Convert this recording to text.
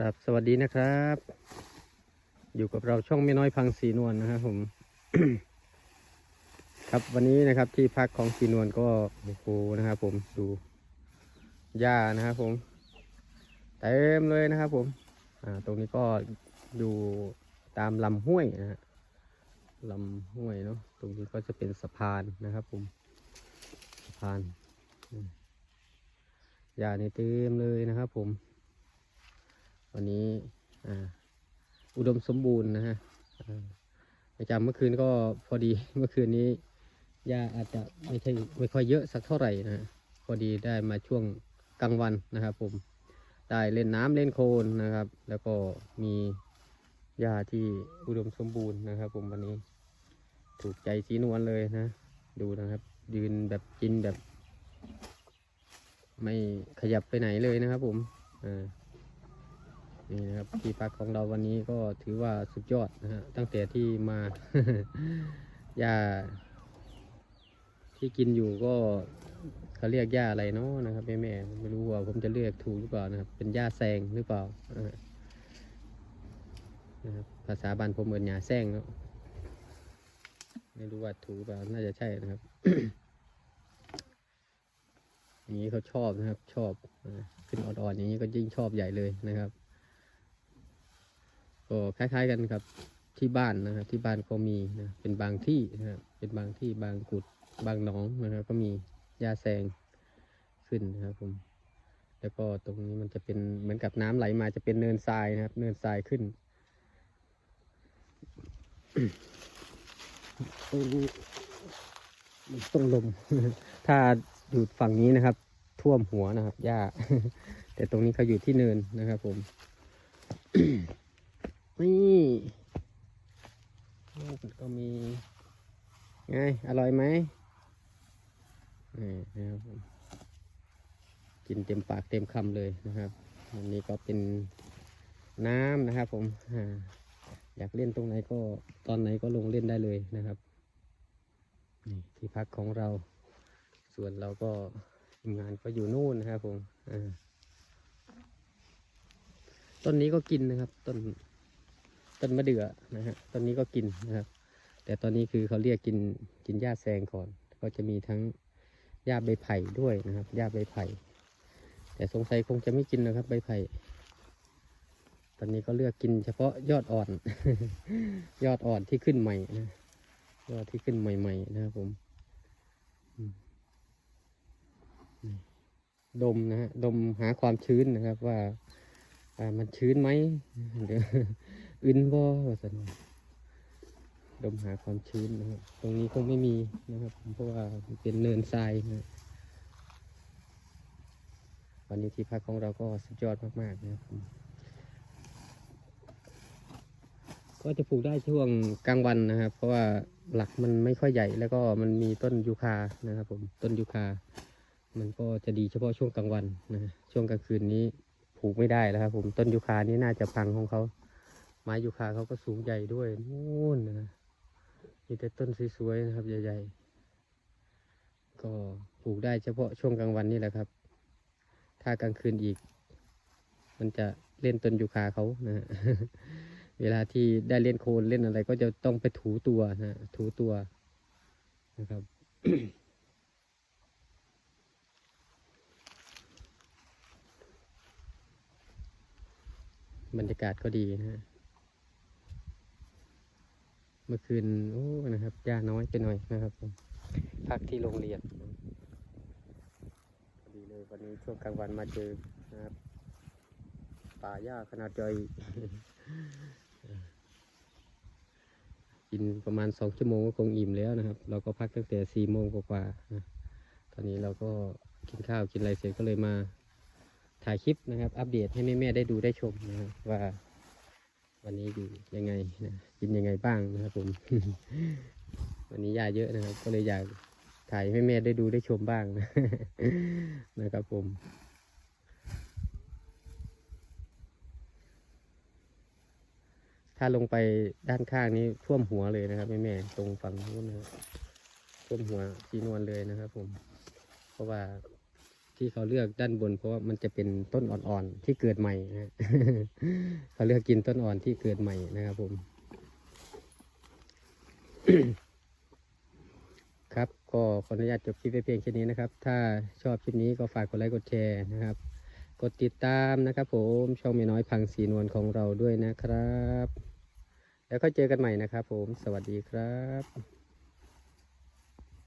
ครับสวัสดีนะครับ อยู่กับเราช่องไม่น้อยพังสีนวลนะครับผม ครับวันนี้นะครับที่พักของสีนวลก็โอ้โหนะครับผมดูหญ้านะครับผมเต็มเลยนะครับผมอ่าตรงนี้ก็อยู่ตามลำห้วยนะฮะลำห้วยเนาะตรงนี้ก็จะเป็นสะพานนะครับผมสะพานอืมหญ้านี่เต็มเลยนะครับผม วันนี้อุดมสมบูรณ์นะฮะประจำเมื่อคืนก็พอดีเมื่อคืนนี้หญ้าอาจจะไม่ใช่ไม่ค่อยเยอะสักเท่าไหร่นะฮะพอดีได้มาช่วงกลางวันนะครับผมได้เล่นน้ำเล่นโคลนนะครับ แล้วก็มีหญ้าที่อุดมสมบูรณ์นะครับ ผมวันนี้ ถูกใจสีนวลเลยนะ ดูนะครับ ยืนแบบกินแบบ ไม่ขยับไปไหนเลยนะครับ ผมอ่า นี่นะครับที่พักของเราวันนี้ก็ถือว่าสุดยอดนะฮะตั้งแต่ที่มาหญ้าที่กินอยู่ก็เขาเรียกหญ้าอะไรเนาะนะครับแม่แม่ไม่รู้ว่าผมจะเรียกถูกหรือเปล่านะครับ เป็นหญ้าแซงหรือเปล่านะครับภาษาบ้านผมเหมือนหญ้าแซงเนาะไม่รู้ว่าถูกหรือเปล่าน่าจะใช่นะครับอย่างนี้เขาชอบนะครับ ชอบขึ้นอ่อนๆอย่างนี้ก็ยิ่งชอบใหญ่เลยนะครับ ก็คล้ายๆกันครับที่บ้านนะครับที่บ้านก็มีนะเป็นบางที่นะครับเป็นบางที่บางกุดบางหนองนะครับก็มีหญ้าแซงขึ้นนะครับผมแล้วก็ตรงนี้มันจะเป็นเหมือนกับน้ำไหลมาจะเป็นเนินทรายนะครับ เนินทรายขึ้นตรงนี้ต้องลม ถ้าอยู่ฝั่งนี้นะครับ ท่วมหัวนะครับหญ้า แต่ตรงนี้เขาอยู่ที่เนินนะครับผม นี่ลูกก็มีไงอร่อยไหมนี่นะครับกินเต็มปากเต็มคำเลยนะครับอันนี้ก็เป็นน้ำนะครับ ผมอยากเล่นตรงไหนก็ตอนไหนก็ลงเล่นได้เลยนะครับนี่ที่พักของเรา ส่วนเราก็ทำงานก็อยู่นู่นนะครับผมต้นนี้ก็กินนะครับ ต้น ต้นมะเดื่อนะฮะต้นนี้ก็กินนะครับ แต่ตอนนี้คือเขาเรียกกินกินหญ้าแซงก่อน ก็จะมีทั้งหญ้าใบไผ่ด้วยนะครับหญ้าใบไผ่ แต่สงสัยคงจะไม่กินนะครับ ใบไผ่ ตอนนี้ก็เลือกกินเฉพาะยอดอ่อน ยอดอ่อนที่ขึ้นใหม่นะยอดที่ขึ้นใหม่ ๆ นะครับผมดมนะฮะดมหาความชื้นนะครับว่าอ่ามันชื้นไหมเดี๋ยว อึนบ่ว่าสันดมหาความชื้นนะครับ ตรงนี้คงไม่มีนะครับเพราะว่าเป็นเนินทรายนะวันนี้ที่พักของเราก็สุดยอดมากๆนะครับก็จะปลูกได้ช่วงกลางวันนะครับ เพราะว่าหลักมันไม่ค่อยใหญ่แล้วก็มันมีต้นยูคานะครับ ผมต้นยูคา มันก็จะดีเฉพาะช่วงกลางวันนะช่วงกลางคืนนี้ปลูกไม่ได้แล้วครับ ผมต้นยูคานี่น่าจะพังของเขา ไม้ยูคาเขาก็สูงใหญ่ด้วยนู่นนะมีแต่ต้นสวยๆนะครับ ใหญ่ๆ ก็ปลูกได้เฉพาะช่วงกลางวันนี่แหละครับ ถ้ากลางคืนอีก มันจะเล่นต้นยูคาเขานะเวลาที่ได้เล่นโคลนเล่นอะไร ก็จะต้องไปถูตัวนะถูตัวนะครับบรรยากาศก็ดีนะฮะ มื่อคืนโอ้นะครับหญ้าน้อยไปหน่อยนะครับผมพักที่โรงเรียนดีเลยวันนี้ช่วงกลางวันมาเจอนะครับป่าหญ้าขนาดใหญ่กินประมาณสองชั่วโมงก็คงอิ่มแล้วนะครับ เราก็พักตั้งแต่สี่โมงกว่าตอนนี้เราก็กินข้าวกินอะไรเสร็จก็เลยมาถ่ายคลิปนะครับ อัปเดตให้แม่ๆได้ดูได้ชมนะครับว่า วันนี้อยู่ยังไงนะกินยังไงบ้างนะครับผม วันนี้ยาเยอะนะครับ ก็เลยอยากถ่ายให้แม่ได้ดูได้ชมบ้างนะนะครับผมถ้าลงไปด้านข้างนี้ท่วมหัวเลยนะครับแม่ๆตรงฝั่งนู้นนะครับท่วมหัวสีนวลเลยนะครับ ผม เพราะว่า ที่เขาเลือกด้านบน เพราะว่ามันจะเป็นต้นอ่อนๆที่เกิดใหม่นะเขาเลือกกินต้นอ่อนที่เกิดใหม่นะครับผม ครับก็ขออนุญาตจบคลิปไว้เพียงแค่นี้นะครับ ถ้าชอบคลิปนี้ก็ฝากกดไลค์กดแชร์นะครับ กดติดตามนะครับ ผมช่องเมีน้อยพังสีนวลของเราด้วยนะครับ แล้วก็เจอกันใหม่นะครับ ผม สวัสดีครับ